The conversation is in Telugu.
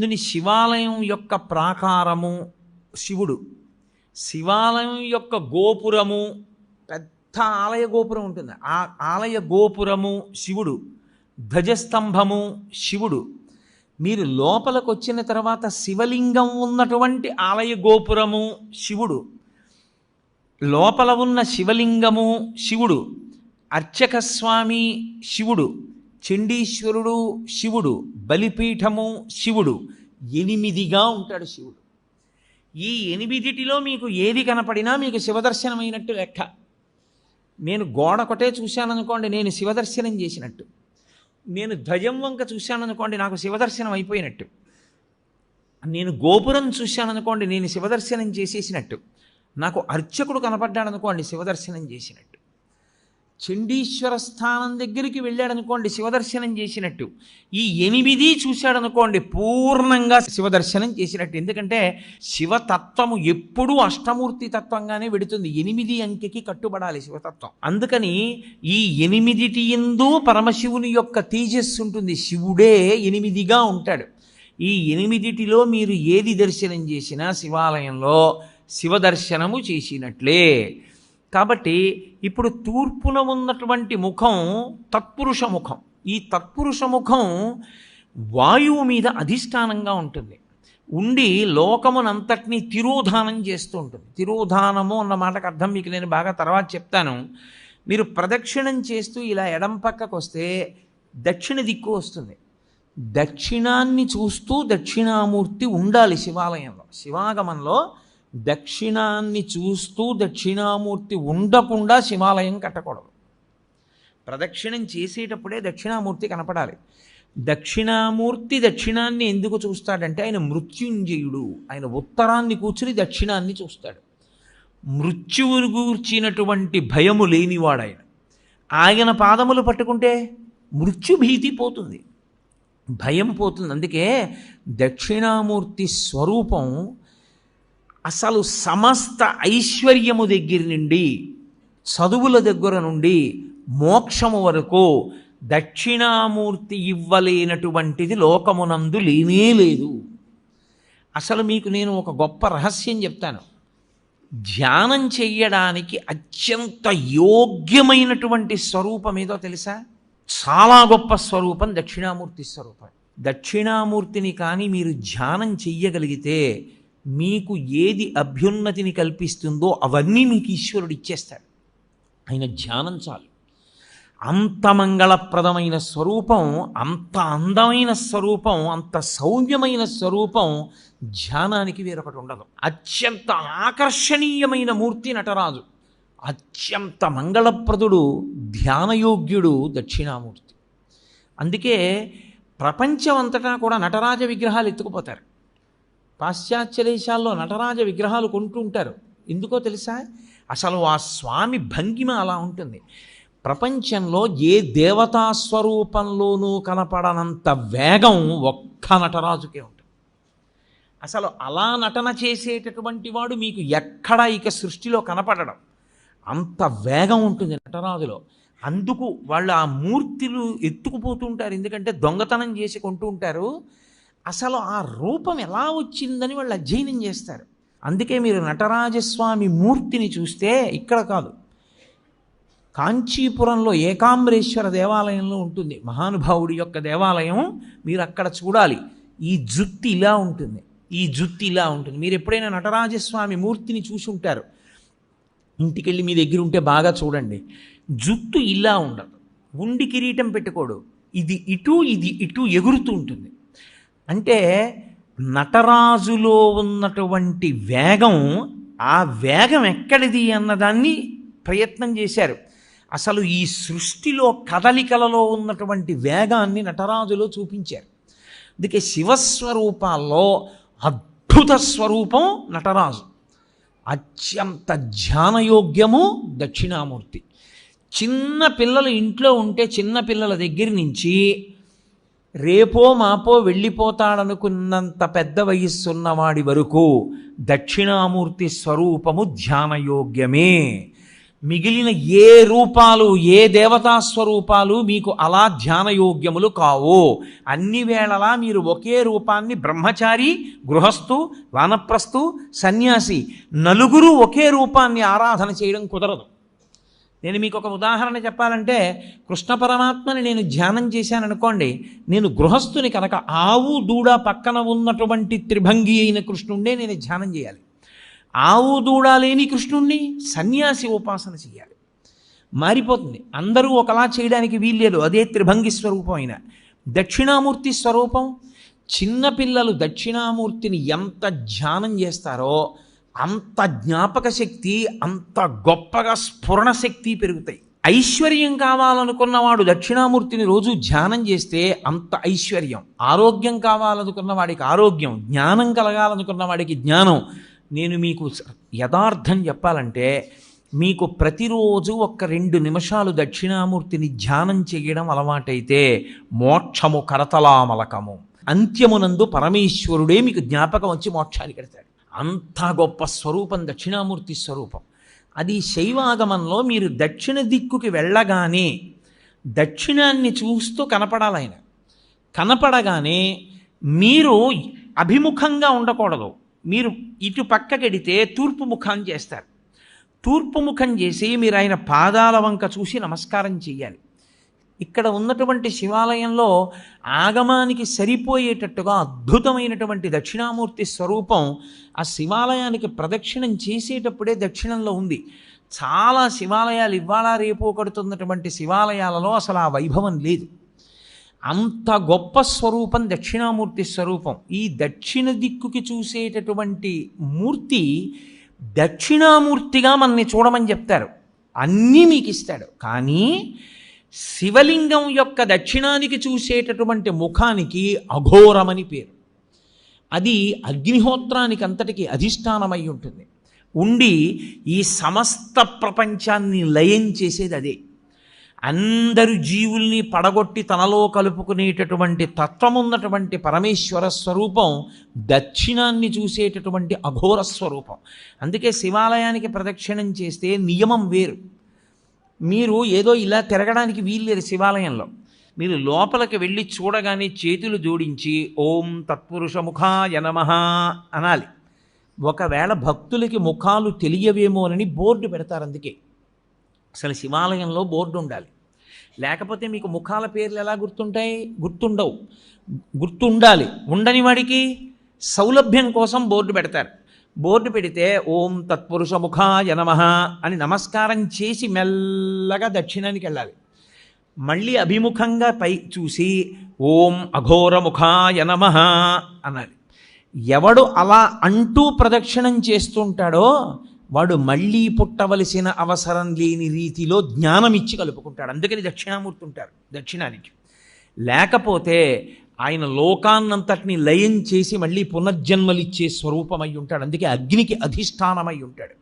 దీని శివాలయం యొక్క ప్రాకారము శివుడు. శివాలయం యొక్క గోపురము పెద్ద ఆలయ గోపురం ఉంటుంది. ఆ ఆలయ గోపురము శివుడు. ధ్వజస్తంభము శివుడు. మీరు లోపలికి వచ్చిన తర్వాత శివలింగం ఉన్నటువంటి ఆలయ గోపురము శివుడు. లోపల ఉన్న శివలింగము శివుడు. అర్చక స్వామి శివుడు. చండీశ్వరుడు శివుడు బలిపీఠము శివుడు. ఎనిమిదిగా ఉంటాడు శివుడు. ఈ ఎనిమిదిటిలో మీకు ఏది కనపడినా మీకు శివదర్శనమైనట్టు లెక్క. నేను గోడ కొటే చూశాననుకోండి నేను శివదర్శనం చేసినట్టు. నేను ధ్వజం వంక చూశాననుకోండి నాకు శివదర్శనం అయిపోయినట్టు. నేను గోపురం చూశాననుకోండి నేను శివదర్శనం చేసేసినట్టు. నాకు అర్చకుడు కనపడ్డాడనుకోండి శివదర్శనం చేసినట్టు. చండీశ్వర స్థానం దగ్గరికి వెళ్ళాడనుకోండి శివదర్శనం చేసినట్టు. ఈ ఎనిమిది చూశాడనుకోండి పూర్ణంగా శివదర్శనం చేసినట్టు. ఎందుకంటే శివతత్వము ఎప్పుడూ అష్టమూర్తి తత్వంగానే వెడుతుంది. ఎనిమిది అంకెకి కట్టుబడాలి శివతత్వం. అందుకని ఈ ఎనిమిదిటి ఎందు పరమశివుని యొక్క తేజస్సు ఉంటుంది. శివుడే ఎనిమిదిగా ఉంటాడు. ఈ ఎనిమిదిటిలో మీరు ఏది దర్శనం చేసినా శివాలయంలో శివదర్శనము చేసినట్లే. కాబట్టి ఇప్పుడు తూర్పున ఉన్నటువంటి ముఖం తత్పురుష ముఖం. ఈ తత్పురుష ముఖం వాయువు మీద అధిష్టానంగా ఉంటుంది. ఉండి లోకమునంతటినీ తిరోధానం చేస్తూ ఉంటుంది. తిరోధానము అన్న మాటకు అర్థం మీకు నేను బాగా తర్వాత చెప్తాను. మీరు ప్రదక్షిణం చేస్తూ ఇలా ఎడం పక్కకు వస్తే దక్షిణ దిక్కు వస్తుంది. దక్షిణాన్ని చూస్తూ దక్షిణామూర్తి ఉండాలి శివాలయంలో. శివాగమంలో దక్షిణాన్ని చూస్తూ దక్షిణామూర్తి ఉండకుండా శివాలయం కట్టకూడదు. ప్రదక్షిణం చేసేటప్పుడే దక్షిణామూర్తి కనపడాలి. దక్షిణామూర్తి దక్షిణాన్ని ఎందుకు చూస్తాడంటే ఆయన మృత్యుంజయుడు. ఆయన ఉత్తరాన్ని కూర్చుని దక్షిణాన్ని చూస్తాడు. మృత్యువును గూర్చినటువంటి భయము లేనివాడాయన. ఆయన పాదములు పట్టుకుంటే మృత్యుభీతి పోతుంది. భయం పోతుంది. అందుకే దక్షిణామూర్తి స్వరూపం అసలు సమస్త ఐశ్వర్యము దగ్గర నుండి చదువుల దగ్గర నుండి మోక్షము వరకు దక్షిణామూర్తి ఇవ్వలేనటువంటిది లోకమునందు లేనే లేదు. అసలు మీకు నేను ఒక గొప్ప రహస్యం చెప్తాను. ధ్యానం చెయ్యడానికి అత్యంత యోగ్యమైనటువంటి స్వరూపం ఏదో తెలుసా? చాలా గొప్ప స్వరూపం దక్షిణామూర్తి స్వరూపం. దక్షిణామూర్తిని కానీ మీరు ధ్యానం చెయ్యగలిగితే మీకు ఏది అభ్యున్నతిని కల్పిస్తుందో అవన్నీ మీకు ఈశ్వరుడు ఇచ్చేస్తాడు. ఆయన ధ్యానం చాలు. అంత మంగళప్రదమైన స్వరూపం అంత అందమైన స్వరూపం అంత సౌమ్యమైన స్వరూపం ధ్యానానికి వేరొకటి ఉండదు. అత్యంత ఆకర్షణీయమైన మూర్తి నటరాజు అత్యంత మంగళప్రదుడు ధ్యానయోగ్యుడు దక్షిణామూర్తి. అందుకే ప్రపంచం అంతటా కూడా నటరాజ విగ్రహాలు ఎత్తుకుపోతారు. పాశ్చాత్య దేశాల్లో నటరాజ విగ్రహాలు కొంటూ ఉంటారు. ఎందుకో తెలుసా? అసలు ఆ స్వామి భంగిమ అలా ఉంటుంది. ప్రపంచంలో ఏ దేవతా స్వరూపంలోనూ కనపడనంత వేగం ఒక్క నటరాజుకే ఉంటుంది. అసలు అలా నటన చేసేటటువంటి వాడు మీకు ఎక్కడ ఇక సృష్టిలో కనపడడం. అంత వేగం ఉంటుంది నటరాజులో. అందుకు వాళ్ళు ఆ మూర్తులు ఎత్తుకుపోతుంటారు ఎందుకంటే దొంగతనం చేసి కొంటూ ఉంటారు. అసలు ఆ రూపం ఎలా వచ్చిందని వాళ్ళు అధ్యయనం చేస్తారు. అందుకే మీరు నటరాజస్వామి మూర్తిని చూస్తే ఇక్కడ కాదు. కాంచీపురంలో ఏకాంబరేశ్వర దేవాలయంలో ఉంటుంది. మహానుభావుడి యొక్క దేవాలయం మీరు అక్కడ చూడాలి. ఈ జుత్తి ఇలా ఉంటుంది. ఈ జుత్తి ఇలా ఉంటుంది. మీరు ఎప్పుడైనా నటరాజస్వామి మూర్తిని చూసి ఉంటారు? ఇంటికెళ్ళి మీ దగ్గర ఉంటే బాగా చూడండి. జుత్తు ఇలా ఉండదు. ఉండి కిరీటం పెట్టుకోడు. ఇది ఇటు ఇది ఇటు ఎగురుతూ ఉంటుంది. అంటే నటరాజులో ఉన్నటువంటి వేగం ఆ వేగం ఎక్కడిది అన్నదాన్ని ప్రయత్నం చేశారు. అసలు ఈ సృష్టిలో కదలికలలో ఉన్నటువంటి వేగాన్ని నటరాజులో చూపించారు. అందుకే శివస్వరూపాల్లో అద్భుత స్వరూపం నటరాజు. అత్యంత ధ్యానయోగ్యము దక్షిణామూర్తి. చిన్న పిల్లలు ఇంట్లో ఉంటే చిన్న పిల్లల దగ్గర నుంచి రేపో మాపో వెళ్ళిపోతాడనుకున్నంత పెద్ద వయస్సున్నవాడి వరకు దక్షిణామూర్తి స్వరూపము ధ్యానయోగ్యమే. మిగిలిన ఏ రూపాలు ఏ దేవతా స్వరూపాలు మీకు అలా ధ్యానయోగ్యములు కావు అన్ని వేళలా మీరు ఒకే రూపాన్ని బ్రహ్మచారి గృహస్థు వానప్రస్థు సన్యాసి నలుగురు ఒకే రూపాన్ని ఆరాధన చేయడం కుదరదు. నేను మీకు ఒక ఉదాహరణ చెప్పాలంటే కృష్ణ పరమాత్మని నేను ధ్యానం చేశాను అనుకోండి నేను గృహస్థుని కనుక ఆవు దూడ పక్కన ఉన్నటువంటి త్రిభంగి అయిన కృష్ణుండే నేను ధ్యానం చేయాలి. ఆవు దూడ లేని కృష్ణుణ్ణి సన్యాసి ఉపాసన చేయాలి. మారిపోతుంది. అందరూ ఒకలా చేయడానికి వీల్లేదు. అదే త్రిభంగి స్వరూపం అయిన. దక్షిణామూర్తి స్వరూపం చిన్నపిల్లలు దక్షిణామూర్తిని ఎంత ధ్యానం చేస్తారో అంత జ్ఞాపక శక్తి అంత గొప్పగా స్ఫురణ శక్తి పెరుగుతాయి. ఐశ్వర్యం కావాలనుకున్నవాడు దక్షిణామూర్తిని రోజు ధ్యానం చేస్తే అంత ఐశ్వర్యం. ఆరోగ్యం కావాలనుకున్న వాడికి ఆరోగ్యం జ్ఞానం కలగాలనుకున్న వాడికి జ్ఞానం. నేను మీకు యథార్థం చెప్పాలంటే మీకు ప్రతిరోజు ఒక్క రెండు నిమిషాలు దక్షిణామూర్తిని ధ్యానం చేయడం అలవాటైతే మోక్షము కరతలామలకము. అంత్యమునందు పరమేశ్వరుడే మీకు జ్ఞాపకం వచ్చి మోక్షానికి కడతాడు. అంత గొప్ప స్వరూపం దక్షిణామూర్తి స్వరూపం. అది శైవాగమంలో మీరు దక్షిణ దిక్కుకి వెళ్ళగానే దక్షిణాన్ని చూస్తూ కనపడాలి ఆయన. కనపడగానే మీరు అభిముఖంగా ఉండకూడదు. మీరు ఇటు పక్కకెడితే తూర్పు ముఖం చేస్తారు. తూర్పు ముఖం చేసి మీరు ఆయన పాదాల వంక చూసి నమస్కారం చేయాలి ఇక్కడ ఉన్నటువంటి శివాలయంలో ఆగమానికి సరిపోయేటట్టుగా అద్భుతమైనటువంటి దక్షిణామూర్తి స్వరూపం ఆ శివాలయానికి ప్రదక్షిణం చేసేటప్పుడే దక్షిణంలో ఉంది. చాలా శివాలయాలు ఇవాళ రేపు కడుతున్నటువంటి శివాలయాలలో అసలు ఆ వైభవం లేదు. అంత గొప్ప స్వరూపం దక్షిణామూర్తి స్వరూపం. ఈ దక్షిణ దిక్కుకి చూసేటటువంటి మూర్తి దక్షిణామూర్తిగా మనని చూడమని చెప్తారు. అన్నీ మీకు ఇస్తాడు. కానీ శివలింగం యొక్క దక్షిణానికి చూసేటటువంటి ముఖానికి అఘోరమని పేరు. అది అగ్నిహోత్రానికి అంతటికి అధిష్టానమై ఉంటుంది. ఉండి ఈ సమస్త ప్రపంచాన్ని లయం చేసేది అదే. అందరు జీవుల్ని పడగొట్టి తనలో కలుపుకునేటటువంటి తత్వమున్నటువంటి పరమేశ్వర స్వరూపం దక్షిణాన్ని చూసేటటువంటి అఘోర స్వరూపం. అందుకే శివాలయానికి ప్రదక్షిణం చేస్తే నియమం వేరు. మీరు ఏదో ఇలా తిరగడానికి వీల్లేదు శివాలయంలో. మీరు లోపలికి వెళ్ళి చూడగానే చేతులు జోడించి ఓం తత్పురుష ముఖాయ నమః అనాలి. ఒకవేళ భక్తులకి ముఖాలు తెలియవేమోనని బోర్డు పెడతారు అందుకే. అసలు శివాలయంలో బోర్డు ఉండాలి. లేకపోతే మీకు ముఖాల పేర్లు ఎలా గుర్తుంటాయి? గుర్తుండవు. గుర్తుండాలి. ఉండని వాడికి సౌలభ్యం కోసం బోర్డు పెడతారు. బోర్డు పెడితే ఓం తత్పురుష నమ అని నమస్కారం చేసి మెల్లగా దక్షిణానికి వెళ్ళాలి. మళ్ళీ అభిముఖంగా పై చూసి ఓం అఘోర నమ అన్నది అనాలి. ఎవడు అలా అంటూ ప్రదక్షిణం చేస్తుంటాడో వాడు మళ్ళీ పుట్టవలసిన అవసరం లేని రీతిలో జ్ఞానం ఇచ్చి కలుపుకుంటాడు. అందుకని దక్షిణామూర్తి ఉంటారు దక్షిణానికి. లేకపోతే ఆయన లోకాన్నంతటిని లయం చేసి మళ్ళీ పునర్జన్మలిచ్చే స్వరూపమై ఉంటాడు. అందుకే అగ్నికి అధిష్టానమై ఉంటాడు.